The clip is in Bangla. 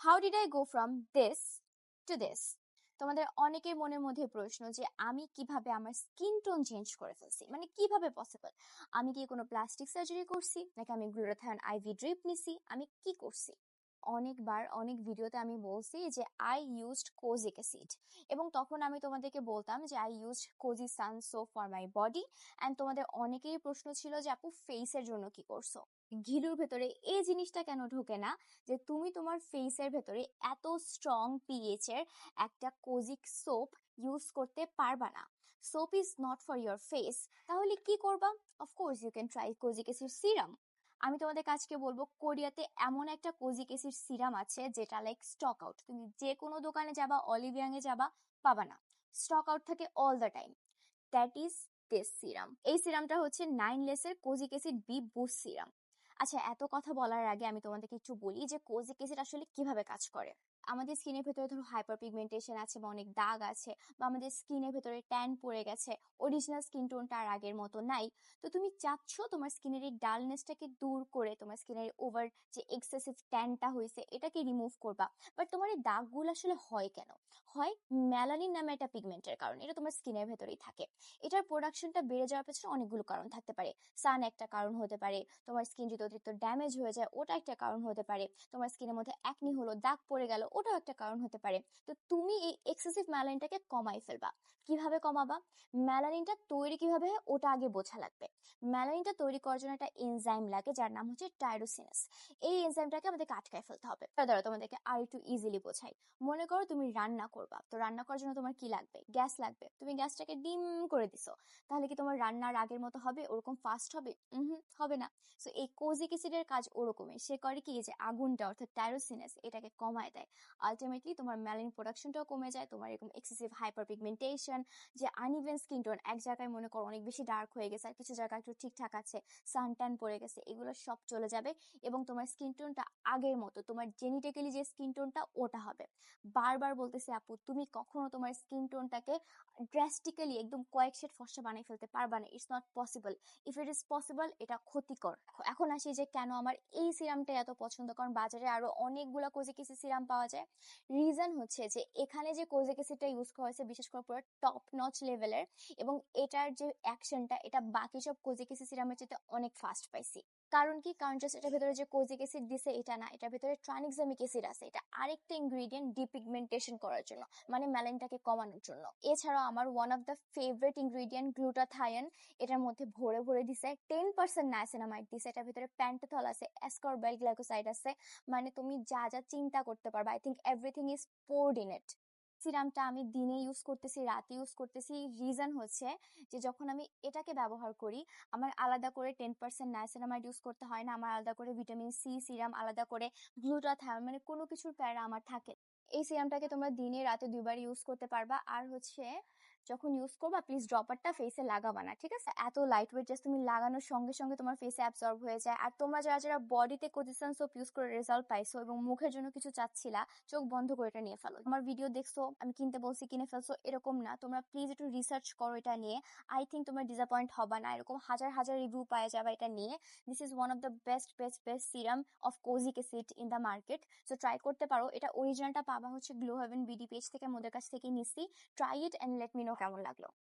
How did I go from this to this তোমাদের অনেকের মনের মধ্যে প্রশ্ন যে, আমি কীভাবে আমার স্কিন টোন চেঞ্জ করে ফেলছি? মানে কীভাবে পসিবল আমি কি কোনো প্লাস্টিক সার্জারি করছি? নাকি আমি গ্লুটাথায়ন আইভি ড্রিপ নিছি? আমি কি করছি? অনেকবার, অনেক ভিডিওতে আমি বলছি যে আই ইউজড কোজিক অ্যাসিড এবং তখন আমি তোমাদেরকে বলতাম যে I use Kojie San soap for my body and তোমাদের অনেকেরই প্রশ্ন ছিল যে, আপু ফেসের জন্য কি করছ? ঘিলুর ভেতরে এই জিনিসটা কেন ঢোকে না? যে, তুমি তোমার ফেসের ভেতরে এত স্ট্রং পিএইচ এর একটা কোজিক সোপ ইউজ করতে পারবা না। Soap is not for your face তাহলে কি করবা? Of course you can try kojic acid serum আমি তোমাদের কাছকে বলব কোরিয়াতে এমন একটা কোজিক এসির সিরাম আছে, যেটা লাইক স্টক আউট তুমি যে কোনো দোকানে যাবা অলিভিয়াং এ যাবা, পাবা না। স্টক আউট থাকে all the time that is this serum এই সিরামটা হচ্ছে nine লেসের kojic acid B boost serum আচ্ছা এত কথা বলার আগে আমি তোমাদেরকে একটু বলি যে কোজিক এসিড আসলে কীভাবে কাজ করে। আমাদের স্কিনের ভেতরে ধরো হাইপার পিগমেন্টেশন আছে বা অনেক দাগ আছে বা আমাদের স্কিনের ভেতরে ট্যান পড়ে গেছে অরিজিনাল স্কিন টোনটা আর আগের মতো নাই। তো তুমি চাচ্ছ তোমার স্কিনের এই ডালনেসটাকে দূর করে, তোমার স্কিনের ওভার যে এক্সেসিভ ট্যানটা হয়েছে এটাকে রিমুভ করবা। বাট তোমার এই দাগগুলো আসলে হয় কেন? হয় ম্যালানিন নামে একটা পিগমেন্টের কারণে, এটা তোমার স্কিনের ভেতরেই থাকে। এটার প্রোডাকশনটা বেড়ে যাওয়ার পেছনে অনেকগুলো কারণ থাকতে পারে। সান একটা কারণ হতে পারে, তোমার স্কিন যদি অতিরিক্ত ড্যামেজ হয়ে যায়, ওটা একটা কারণ হতে পারে। তোমার স্কিনের মধ্যে একনি হলো, দাগ পড়ে গেল ওটাও একটা কারণ হতে পারে। তো তুমি এই এক্সেসিভ ম্যালানিনটাকে কমাই ফেলবা। কীভাবে কমাবা? ম্যালানিনটা তৈরি কীভাবে হয় ওটা আগে বোঝা লাগবে। ম্যালানিনটা তৈরি করার জন্য একটা এনজাইম লাগে যার নাম হচ্ছে টাইরোসিনাস এই এনজাইমটাকে আমাদেরকে আটকায় ফেলতে হবে। ধরো তোমাদেরকে আর একটু ইজিলি বোঝাই। মনে করো তুমি রান্না করবা। তো রান্না করার জন্য তোমার কি লাগবে? গ্যাস লাগবে। তুমি গ্যাসটাকে ডিম করে দিছো। তাহলে কি তোমার রান্নার আগের মতো হবে? ওরকম ফাস্ট হবে? হবে না। সো এই কোজিক অ্যাসিডের কাজ ওরকমই। সে করে কি? যে আগুনটা অর্থাৎ টাইরোসিনাস এটাকে কমায় দেয়। আলটিমেটলি তোমার ম্যালিন প্রোডাকশনটাও কমে যায়, তোমার এরকম এক্সেসিভ হাইপার পিগমেন্টেশন যে আনইভেন স্কিন টোন এক জায়গায় মনে করো অনেক বেশি ডার্ক হয়ে গেছে, আর কিছু জায়গায় একটু ঠিকঠাক আছে সানটান পড়ে গেছে, এগুলো সব চলে যাবে এবং তোমার স্কিন টোনটা আগের মতো, তোমার জেনিটেক্যালি যে স্কিন টোনটা ওটা হবে। বারবার বলতেছে আপু, তুমি কখনো তোমার স্কিন টোনটাকে ড্রাস্টিক্যালি একদম কয়েক শেড ফর্সা বানিয়ে ফেলতে পারবা না it's not possible if it is possible এটা ক্ষতিকর। এখন আসি যে কেন আমার এই সিরামটা এত পছন্দ, কারণ বাজারে আরও অনেকগুলো কোজিকিসি সিরাম পাওয়া যায়। রিজন হচ্ছে যে, এখানে যে কোজিক অ্যাসিডটা ইউজ করা হয়েছে, বিশেষ করে পুরো টপ নচ লেভেলের এবং এটার যে অ্যাকশনটা এটা বাকি সব কোজিক অ্যাসিড চেয়ে অনেক ফাস্ট পাইছি। কারণ কি? কারণ জাস্ট এটার ভিতরে যে কোজিক অ্যাসিড দিছে এটা না, এটার ভিতরে ট্রানিক্সামিক অ্যাসিড আছে। এটা আরেকটা ইনগ্রেডিয়েন্ট ডিপিগমেন্টেশন করার জন্য মানে ম্যালেনটাকে কমানোর জন্য। এছাড়াও আমার one of the favourite ingredient glutathione এটার মধ্যে ভরে ভরে দিছে। টেন পার্সেন্ট নাইসিনামাইড দিছে। এটার ভিতরে প্যান্টাথল আছে অ্যাসকরবেল গ্লাইকোসাইড আছে। মানে তুমি যা যা চিন্তা করতে পারবা I think everything is poured in it সিরামটা আমি দিনে ইউজ করতেছি, রাতে ইউজ করতেছি। রিজন হচ্ছে যে যখন আমি এটাকে ব্যবহার করি, আমার আলাদা করে টেন পার্সেন্ট নাইসেরামাইড ইউজ করতে হয় না, আমার আলাদা করে ভিটামিন সি সিরাম, আলাদা করে গ্লুটাথায়ন মানে কোনো কিছুর প্যারা আমার থাকে এই সিরামটাকে তোমরা দিনে, রাতে দুইবার ইউজ করতে পারবা। আর হচ্ছে যখন ইউজ করবা প্লিজ ড্রপারটা ফেসে লাগাবা না, ঠিক আছে? এত লাইট ওয়েট জাস্ট তুমি লাগানোর সঙ্গে সঙ্গে তোমার ফেসে অ্যাবজর্ব হয়ে যায়। আর তোমরা যারা যারা বডিতে কোজিসন সোপ ইউজ করে রেজাল্ট পাইছো এবং মুখের জন্য কিছু চাচ্ছিলা, চোখ বন্ধ করে এটা নিয়ে ফেলো। আমার ভিডিও দেখছ, আমি কিনতে বলছি, কিনে ফেলছো, এরকম না। তোমরা প্লিজ একটু রিসার্চ করো এটা নিয়ে। আই থিঙ্ক তোমরা ডিসঅ্যাপয়েন্ট হবা না, এরকম হাজার হাজার রিভিউ পাওয়া যাবে এটা নিয়ে। This is one of the best best best serum of kojic acid in the market so try করতে পারো। এটা অরিজিনালটা পাবা হচ্ছে গ্লো হেভেন বিডি পেজ থেকে মোদের কাছ থেকে নিচ্ছি try it and let me enojamos la Clau.